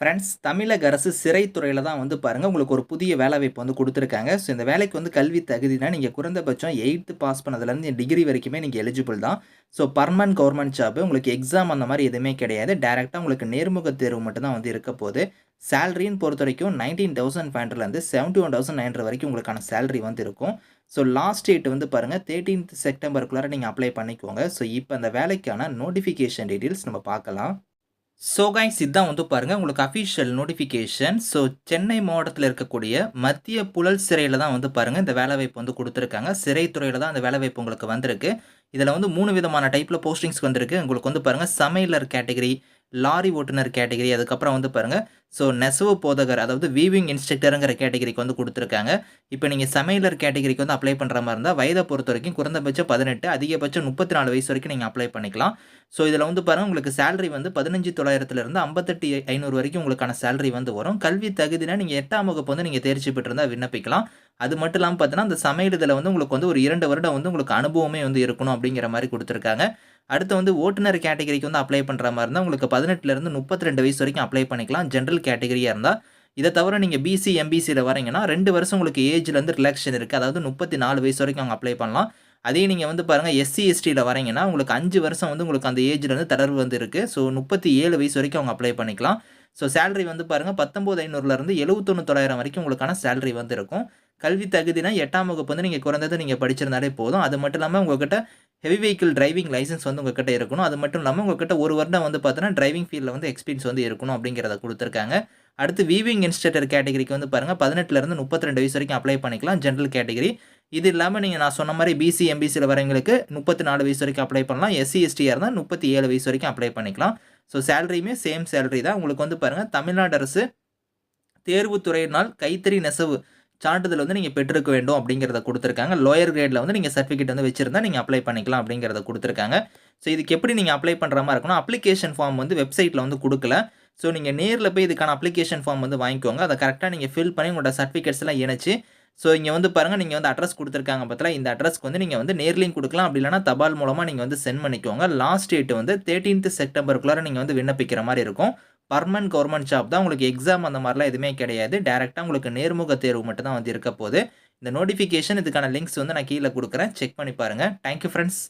Friends தமிழக அரசு சிறைத்துறையில் தான் வந்து பாருங்கள் உங்களுக்கு ஒரு புதிய வேலைவாய்ப்பு வந்து கொடுத்துருக்காங்க. ஸோ இந்த வேலைக்கு வந்து கல்வி தகுதினா நீங்கள் குறைந்தபட்சம் எயித்து பாஸ் பண்ணதுலேருந்து டிகிரி வரைக்குமே நீங்கள் எலிஜிபிள் தான். ஸோ பர்மனன்ட் கவர்மெண்ட் ஜாப் உங்களுக்கு எக்ஸாம் அந்த மாதிரி எதுவுமே கிடையாது. டேரெக்டாக உங்களுக்கு நேர்முக தேர்வு மட்டும்தான் வந்து இருக்க போகுது. சேலரின்னு பொறுத்த வரைக்கும் நைன்டீன் தௌசண்ட் ஃபைவ் ஹண்ட்ரட்லேருந்து செவன்ட்டி ஒன் தௌசண்ட் நைன் வரைக்கும் உங்களுக்கான சேலரி வந்து இருக்கும். ஸோ லாஸ்ட் டேட் வந்து பாருங்கள் தேர்ட்டீன்த் செப்டம்பருக்குள்ளார நீங்கள் அப்ளை பண்ணிக்கோங்க. ஸோ இப்போ அந்த வேலைக்கான நோட்டிஃபிகேஷன் டீட்டெயில்ஸ் நம்ம பார்க்கலாம். ஸோ கைஸ் இதுதான் வந்து பாருங்கள் உங்களுக்கு அஃபிஷியல் நோட்டிஃபிகேஷன் ஸோ சென்னை மாவட்டத்தில் இருக்கக்கூடிய மத்திய புழல் சிறையில் தான் வந்து பாருங்கள் இந்த வேலைவாய்ப்பு வந்து கொடுத்துருக்காங்க. சிறைத்துறையில் தான் இந்த வேலைவாய்ப்பு உங்களுக்கு வந்திருக்கு. இதில் வந்து மூணு விதமான டைப்பில் போஸ்டிங்ஸ் வந்திருக்கு. உங்களுக்கு வந்து பாருங்கள் சமையலர் கேட்டகரி லாரி ஓட்டுநர் கேட்டகரி அதுக்கப்புறம் வந்து பாருங்கள் ஸோ நெசவு போதகர் அதாவது வீவிங் இன்ஸ்ட்ரக்டருங்கிற கேட்டகரிக்கு வந்து கொடுத்துருக்காங்க. இப்போ நீங்கள் சமையலர் கேட்டகரிக்கு வந்து அப்ளை பண்ணுற மாதிரி இருந்தால் வயதை பொறுத்த வரைக்கும் குறைந்தபட்சம் பதினெட்டு அதிகபட்சம் முப்பத்தி நாலு வயசு வரைக்கும் நீங்கள் அப்ளை பண்ணிக்கலாம். ஸோ இதில் வந்து பாருங்கள் உங்களுக்கு சேலரி வந்து பதினஞ்சு தொள்ளாயிரத்துலேருந்து ஐம்பத்தெட்டு ஐநூறு வரைக்கும் உங்களுக்கான சேலரி வந்து வரும். கல்வி தகுதினா நீங்கள் எட்டாம் வகுப்பு வந்து நீங்கள் தேர்ச்சி பெற்றிருந்தால் விண்ணப்பிக்கலாம். அது மட்டும் இல்லாமல் பார்த்தீங்கன்னா அந்த சமையல் இதில் வந்து உங்களுக்கு வந்து ஒரு இரண்டு வருடம் வந்து உங்களுக்கு அனுபவமே வந்து இருக்கணும் அப்படிங்கிற மாதிரி கொடுத்துருக்காங்க. அடுத்து வந்து ஓட்டுநர் கேட்டகரிக்கு வந்து அப்ளை பண்ணுற மாதிரி இருந்தால் உங்களுக்கு பதினெட்டுலேருந்து முப்பத்தி ரெண்டு வயசு வரைக்கும் அப்ளை பண்ணிக்கலாம். ஜென்ரல் கேட்டகரியாக இருந்தால் இதை தவிர நீங்கள் பிசி எம்பிசியில் வரீங்கன்னா ரெண்டு வருஷம் உங்களுக்கு ஏஜ்லேருந்து ரிலாக்ஷன் இருக்குது அதாவது முப்பத்தி நாலு வயசு வரைக்கும் அவங்க அப்ளை பண்ணலாம். அதே நீங்கள் வந்து பாருங்கள் எஸ்சி எஸ்டியில் வரீங்கன்னா உங்களுக்கு அஞ்சு வருஷம் வந்து உங்களுக்கு அந்த ஏஜ்லேருந்து தளர்வு வந்து இருக்குது ஸோ முப்பத்தி ஏழு வயசு வரைக்கும் அவங்க அப்ளை பண்ணிக்கலாம். ஸோ சேலரி வந்து பாருங்கள் பத்தொம்போது ஐநூறுலேருந்து எழுபத்தொன்று தொள்ளாயிரம் வரைக்கும் உங்களுக்கான சேலரி வந்து இருக்கும். கல்வி தகுதினா எட்டாம் வகுப்பு வந்து நீங்கள் குறைந்தது நீங்கள் படிச்சிருந்தாலே போதும். அது மட்டும் இல்லாமல் உங்கள்கிட்ட ஹெவி வெஹிக்கிள் டிரைவிங் லைசன்ஸ் வந்து உங்ககிட்ட இருக்கணும். அது மட்டும் இல்லாமல் உங்ககிட்ட ஒரு வருடம் வந்து பார்த்தீங்கன்னா டிரைவிங் ஃபீல்டில் வந்து எக்ஸ்பீரியன்ஸ் வந்து இருக்கணும் அப்படிங்கிறத கொடுத்துருக்காங்க. அடுத்து வீவிங் இன்ஸ்ட்ரக்டர் கேட்டகரிக்கு வந்து பாருங்கள் பதினெட்டுலேருந்து முப்பத்தி ரெண்டு வயசு வரைக்கும் அப்ளை பண்ணிக்கலாம். ஜென்ரல் கேட்டகரி இது இல்லாமல் நீங்கள் நான் சொன்ன மாதிரி பிசி எம்பிசியில் வரவங்களுக்கு முப்பத்தி நாலு வயசு வரைக்கும் அப்ளை பண்ணலாம். எஸ்சி எஸ்டியாக இருந்தால் முப்பத்தி ஏழு வயசு வரைக்கும் அப்ளை பண்ணிக்கலாம். ஸோ சேலரியுமே சேம் சேலரி தான். உங்களுக்கு வந்து பாருங்கள் தமிழ்நாடு அரசு தேர்வுத்துறையினால் கைத்தறி நெசவு சான்றிதழ் வந்து நீங்கள் பெற்றிருக்க வேண்டும் அப்படிங்கிறத கொடுத்துருக்காங்க. லோயர் கிரேடில் வந்து நீங்கள் சர்டிஃபிகேட் வந்து வச்சுருந்தா நீங்கள் அப்ளை பண்ணிக்கலாம் அப்படிங்கிறத கொடுத்துருக்காங்க. ஸோ இதுக்கு எப்படி நீங்கள் அப்ளை பண்ணுற மாதிரி இருக்கணும்? அப்ளிகேஷன் ஃபார்ம் வந்து வெப்சைட்டில் வந்து கொடுக்கல. ஸோ நீங்கள் நேரில் போய் இதுக்கான அப்ளிகேஷன் ஃபார்ம் வந்து வாங்கிக்கோங்க. அதை கரெக்டாக நீங்கள் ஃபில் பண்ணி உங்களோட சர்டிஃபிகேட்ஸ் எல்லாம் இணைச்சு ஸோ இங்கே வந்து பாருங்கள் நீங்கள் வந்து அட்ரஸ் கொடுத்துருக்காங்க பார்த்தீங்களா இந்த அட்ரஸ்க்கு வந்து நீங்கள் வந்து நேர்லையும் கொடுக்கலாம். அப்படி இல்லைனா தபால் மூலமாக நீங்கள் வந்து சென்ட் பண்ணிக்கோங்க. லாஸ்ட் டேட் வந்து தேர்ட்டீன்த் செப்டம்பருக்குள்ளார நீங்கள் வந்து விண்ணப்பிக்கிற மாதிரி இருக்கும். பர்மனன்ட் கவர்மெண்ட் ஜாப் தான் உங்களுக்கு எக்ஸாம் அந்த மாதிரிலாம் எதுவுமே கிடையாது. டேரெக்டாக உங்களுக்கு நேர்முக தேர்வு மட்டும் தான் வந்து இருக்க போது இந்த நோட்டிஃபிகேஷன் இதுக்கான லிங்க்ஸ் வந்து நான் கீழே கொடுக்குறேன். செக் பண்ணி பாருங்கள் தேங்க்யூ ஃப்ரெண்ட்ஸ்